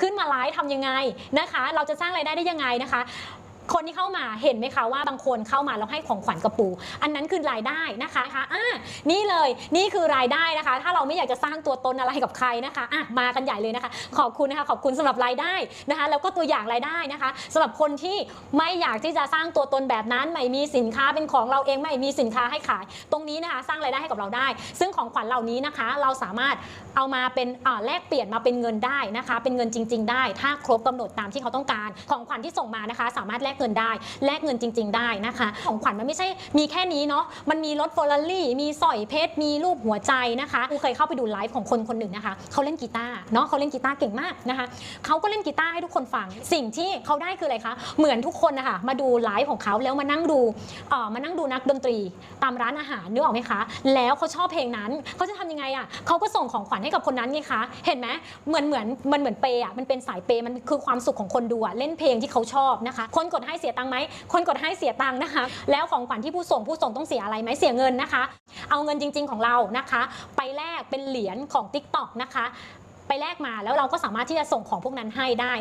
ขึ้นมาไลฟ์ทำยังไงนะคะ เราจะสร้างรายได้ได้ยังไงนะคะ คนที่เข้ามาเห็นไหมคะว่าบางคนเข้ามาแล้วให้ของขวัญกระปู อันนั้นคือรายได้นะคะคะอ่านี่เลยนี่คือรายได้นะคะ ถ้าเราไม่อยากจะสร้างตัวตนอะไรกับใครนะคะอะมากันใหญ่เลยนะคะ ขอบคุณนะคะขอบคุณสำหรับรายได้นะคะ แล้วก็ตัวอย่างรายได้นะคะสำหรับคนที่ไม่อยากที่จะสร้างตัวตนแบบนั้นไม่มีสินค้าเป็นของเราเองไม่มีสินค้าให้ขาย ตรงนี้นะคะ สร้างรายได้ให้กับเราได้ ซึ่งของขวัญเหล่านี้นะคะ เราสามารถเอามาเป็นอ่าแลกเปลี่ยนมาเป็นเงินได้นะคะ เป็นเงินจริง ๆ ได้ ถ้าครบกำหนดตามที่เขาต้องการ ของขวัญที่ส่งมานะคะ สามารถแลกเงินได้ แลกเงินจริง ๆ ได้นะคะ ของขวัญมันไม่ใช่มีแค่นี้เนาะมันมีรถเฟอร์รารี่มีสร้อยเพชรมีรูปหัวใจนะคะกูเคยเข้าไปดูไลฟ์ของคนคนหนึ่งนะคะเขาเล่นกีตาร์เนาะเขาเล่นกีตาร์เก่งมากนะคะเขาก็เล่นกีตาร์ให้ทุกคนฟัง สิ่งที่เขาได้คืออะไรคะเหมือนทุกคนนะคะมาดูไลฟ์ของเขาแล้วมานั่งดูเอ่อมานั่งดูนักดนตรีตามร้านอาหารนึกออกไหมคะ แล้วเขาชอบเพลงนั้นเขาจะทำยังไงอะเขาก็ส่งของขวัญให้กับคนนั้นไงคะเห็นไหมเหมือนเหมือนมันเหมือนเปย์อะมันเป็นสายเปย์มันคือความสุขของคนดูอะเล่นเพลงที่เขาชอบนะคะ คนกดให้เสียตังค์ไหมคนกดให้เสียตังค์นะคะ แล้วของขวัญที่ผู้ส่งผู้ส่งต้องเสียอะไรไหมเสียเงินนะคะ เอาเงินจริง ๆของเรานะคะ ไปแลกเป็นเหรียญของ Tik t o อกนะคะ ไปแลกมาแล้วเราก็สามารถที่จะส่งของพวกนั้นให้ได้